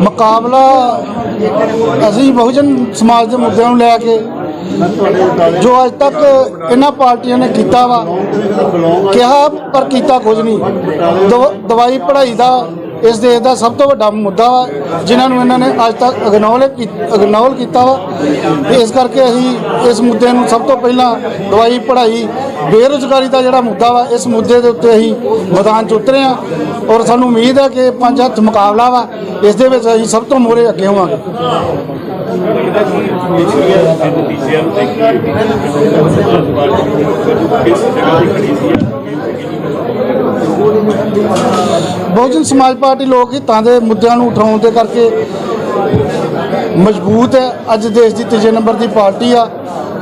ਮੁਕਾਬਲਾ ਅਸੀਂ ਬਹੁਜਨ ਸਮਾਜ ਦੇ ਮੁੱਦਿਆਂ ਨੂੰ ਲੈ ਕੇ ਜੋ ਅੱਜ ਤੱਕ ਇਹਨਾਂ ਪਾਰਟੀਆਂ ਨੇ ਕੀਤਾ ਵਾ, ਕਿਹਾ ਪਰ ਕੀਤਾ ਕੁਝ ਨਹੀਂ। ਦਵ- ਦਵਾਈ ਪੜ੍ਹਾਈ ਦਾ ਇਸ ਦੇਸ਼ ਦਾ ਸਭ ਤੋਂ ਵੱਡਾ ਮੁੱਦਾ ਵਾ, ਜਿਨ੍ਹਾਂ ਨੂੰ ਇਹਨਾਂ ਨੇ ਅੱਜ ਤੱਕ ਇਗਨੋਰ ਅਗਨੋਲ ਕੀਤਾ ਵਾ ਇਸ ਕਰਕੇ ਅਸੀਂ ਇਸ ਮੁੱਦੇ ਨੂੰ ਸਭ ਤੋਂ ਪਹਿਲਾਂ ਦਵਾਈ, ਪੜ੍ਹਾਈ, ਬੇਰੁਜ਼ਗਾਰੀ ਦਾ ਜਿਹੜਾ ਮੁੱਦਾ ਵਾ, ਇਸ ਮੁੱਦੇ ਦੇ ਉੱਤੇ ਅਸੀਂ ਮੈਦਾਨ 'ਚ ਉਤਰੇ ਆ ਔਰ ਸਾਨੂੰ ਉਮੀਦ ਹੈ ਕਿ ਪੰਜ ਹੱਥ ਮੁਕਾਬਲਾ ਵਾ, ਇਸ ਦੇ ਵਿੱਚ ਅਸੀਂ ਸਭ ਤੋਂ ਮੋਰੇ ਅੱਗੇ ਹੋਵਾਂਗੇ। ਬਹੁਜਨ ਸਮਾਜ ਪਾਰਟੀ ਲੋਕ ਹਿੱਤਾਂ ਦੇ ਮੁੱਦਿਆਂ ਨੂੰ ਉਠਾਉਣ ਦੇ ਕਰਕੇ ਮਜ਼ਬੂਤ ਹੈ। ਅੱਜ ਦੇਸ਼ ਦੀ ਤੀਜੇ ਨੰਬਰ ਦੀ ਪਾਰਟੀ ਆ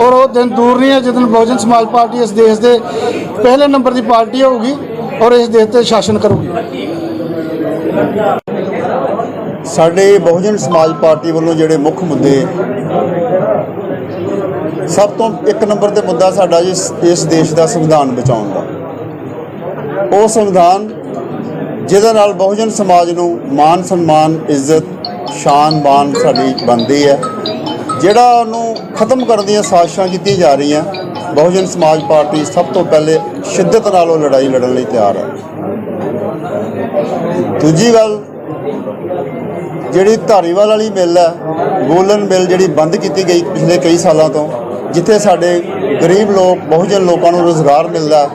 ਔਰ ਉਹ ਦਿਨ ਦੂਰ ਨਹੀਂ ਹੈ ਜਦੋਂ ਬਹੁਜਨ ਸਮਾਜ ਪਾਰਟੀ ਇਸ ਦੇਸ਼ ਦੇ ਪਹਿਲੇ ਨੰਬਰ ਦੀ ਪਾਰਟੀ ਹੋਊਗੀ ਔਰ ਇਸ ਦੇਸ਼ ਤੇ ਸ਼ਾਸਨ ਕਰੂਗੀ। ਸਾਡੇ ਬਹੁਜਨ ਸਮਾਜ ਪਾਰਟੀ ਵੱਲੋਂ ਜਿਹੜੇ ਮੁੱਖ ਮੁੱਦੇ ਸਭ ਤੋਂ ਇੱਕ ਨੰਬਰ ਤੇ ਮੁੱਦਾ ਸਾਡਾ ਜੀ ਇਸ ਦੇਸ਼ ਦਾ ਸੰਵਿਧਾਨ ਬਚਾਉਣ ਦਾ। ਉਹ ਸੰਵਿਧਾਨ ਜਿਹਦੇ ਨਾਲ ਬਹੁਜਨ ਸਮਾਜ ਨੂੰ ਮਾਨ ਸਨਮਾਨ, ਇੱਜ਼ਤ, ਸ਼ਾਨ ਬਾਨ ਸਾਡੀ ਬਣਦੀ ਹੈ। ਜਿਹੜਾ ਉਹਨੂੰ ਖਤਮ ਕਰਨ ਦੀਆਂ ਸਾਜ਼ਿਸ਼ਾਂ ਕੀਤੀਆਂ ਜਾ ਰਹੀਆਂ, ਬਹੁਜਨ ਸਮਾਜ ਪਾਰਟੀ ਸਭ ਤੋਂ ਪਹਿਲੇ ਸ਼ਿੱਦਤ ਨਾਲ ਉਹ ਲੜਾਈ ਲੜਨ ਲਈ ਤਿਆਰ ਹੈ। ਦੂਜੀ ਗੱਲ, ਜਿਹੜੀ ਧਾਰੀਵਾਲ ਵਾਲੀ ਮਿੱਲ ਹੈ, ਗੋਲਨ ਮਿੱਲ ਜਿਹੜੀ ਬੰਦ ਕੀਤੀ ਗਈ ਪਿਛਲੇ ਕਈ ਸਾਲਾਂ ਤੋਂ, ਜਿੱਥੇ ਸਾਡੇ ਗਰੀਬ ਲੋਕ, ਬਹੁਜਨ ਲੋਕਾਂ ਨੂੰ ਰੋਜ਼ਗਾਰ ਮਿਲਦਾ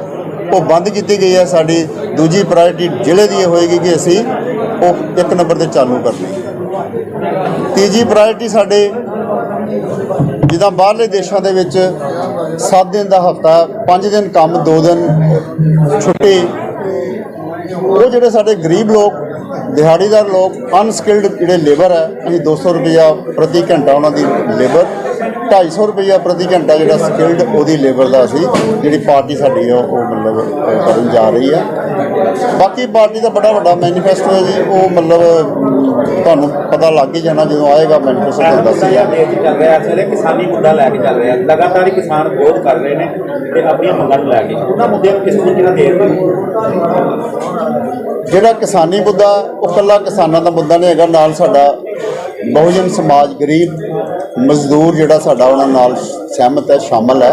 ਉਹ ਬੰਦ ਕੀਤੀ ਗਈ ਹੈ ਸਾਡੀ ਦੂਜੀ ਪ੍ਰਾਇੋਰਟੀ ਜ਼ਿਲ੍ਹੇ ਦੀ ਇਹ ਹੋਏਗੀ ਕਿ ਅਸੀਂ ਉਹ ਇੱਕ ਨੰਬਰ ਤੇ ਚਾਲੂ ਕਰਨੀ ਤੀਜੀ ਪ੍ਰਾਇੋਰਟੀ ਸਾਡੇ ਜਿੱਦਾਂ ਬਾਹਰਲੇ ਦੇਸ਼ਾਂ ਦੇ ਵਿੱਚ 7 ਦਿਨ ਦਾ ਹਫਤਾ 5 ਦਿਨ ਕੰਮ 2 ਦਿਨ ਛੁੱਟੀ, ਉਹ ਜਿਹੜੇ ਸਾਡੇ ਗਰੀਬ ਲੋਕ, ਦਿਹਾੜੀਦਾਰ ਲੋਕ ਅਨਸਕਿਲਡ ਜਿਹੜੇ ਲੇਬਰ ਹੈ, ਅਸੀਂ 200 ਰੁਪਇਆ ਪ੍ਰਤੀ ਘੰਟਾ ਉਹਨਾਂ ਦੀ ਲੇਬਰ 250 ਰੁਪਇਆ ਪ੍ਰਤੀ ਘੰਟਾ ਜਿਹੜਾ ਸਕਿਲਡ ਉਹਦੀ ਲੇਬਰ ਦਾ ਅਸੀਂ ਜਿਹੜੀ ਪਾਰਟੀ ਸਾਡੀ ਹੈ ਉਹ ਮਤਲਬ ਅਹ, ਕਰਨ ਜਾ ਰਹੀ ਹੈ ਬਾਕੀ ਪਾਰਟੀ ਦਾ ਬੜਾ ਵੱਡਾ ਮੈਨੀਫੈਸਟੋ ਹੈ ਜੀ ਉਹ ਮਤਲਬ ਤੁਹਾਨੂੰ ਪਤਾ ਲੱਗ ਹੀ ਜਾਣਾ ਜਦੋਂ ਆਏਗਾ ਮੈਨੀਫੈਸਟੋ ਤੁਹਾਨੂੰ ਦੇਸ਼ ਹੀ ਚੱਲ ਰਿਹਾ ਇਸ ਵੇਲੇ ਕਿਸਾਨੀ ਮੁੱਦਾ ਲੈ ਕੇ ਚੱਲ ਰਿਹਾ। ਲਗਾਤਾਰ ਹੀ ਕਿਸਾਨ ਵਿਰੋਧ ਕਰ ਰਹੇ ਨੇ ਤੇ ਆਪਣੀਆਂ ਮੰਗਾਂ ਨੂੰ ਲੈ ਕੇ। ਉਹਨਾਂ ਮੁੱਦਿਆਂ ਨੂੰ ਕਿਸ ਤਰੀਕੇ ਨਾਲ ਦੇਖ ਰਹੇ ਹੋ? ਜਿਹੜਾ ਕਿਸਾਨੀ ਮੁੱਦਾ ਉਹ ਕੱਲਾ ਕਿਸਾਨਾਂ ਦਾ ਮੁੱਦਾ ਨਹੀਂ ਹੈਗਾ ਨਾਲ ਸਾਡਾ ਬਹੁਜਨ ਸਮਾਜ ਗਰੀਬ ਮਜ਼ਦੂਰ ਜਿਹੜਾ ਸਾਡਾ ਉਹਨਾਂ ਨਾਲ ਸਹਿਮਤ ਹੈ, ਸ਼ਾਮਲ ਹੈ।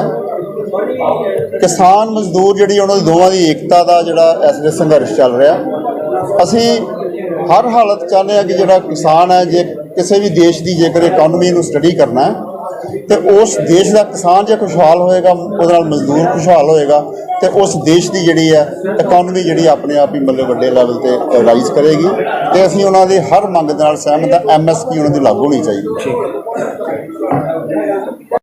ਕਿਸਾਨ ਮਜ਼ਦੂਰ ਜਿਹੜੀ ਉਹਨਾਂ ਦੀ ਦੋਵਾਂ ਦੀ ਏਕਤਾ ਦਾ ਜਿਹੜਾ ਇਸ ਵੇਲੇ ਸੰਘਰਸ਼ ਚੱਲ ਰਿਹਾ। ਅਸੀਂ ਹਰ ਹਾਲਤ ਚਾਹੁੰਦੇ ਹਾਂ ਕਿ ਜਿਹੜਾ ਕਿਸਾਨ ਹੈ, ਜੇ ਕਿਸੇ ਵੀ ਦੇਸ਼ ਦੀ ਜੇਕਰ ਇਕਨੋਮੀ ਨੂੰ ਸਟੱਡੀ ਕਰਨਾ ਹੈ, ਤੇ ਉਸ ਦੇਸ਼ ਦਾ ਕਿਸਾਨ ਜੇ ਖੁਸ਼ਹਾਲ ਹੋਏਗਾ, ਉਹਦੇ ਨਾਲ ਮਜ਼ਦੂਰ ਖੁਸ਼ਹਾਲ ਹੋਏਗਾ, ਤੇ ਉਸ ਦੇਸ਼ ਦੀ ਜਿਹੜੀ ਹੈ ਇਕਨੋਮੀ ਜਿਹੜੀ ਆਪਣੇ ਆਪ ਹੀ ਮਤਲਬ ਵੱਡੇ ਲੈਵਲ ਤੇ ਰਾਈਜ਼ ਕਰੇਗੀ। ਤੇ ਅਸੀਂ ਉਹਨਾਂ ਦੀ ਹਰ ਮੰਗ ਦੇ ਨਾਲ ਸਹਿਮਤ ਹਾਂ ਐਮਐਸਪੀ ਉਹਨਾਂ ਦੀ ਲਾਗੂ ਹੋਣੀ ਚਾਹੀਦੀ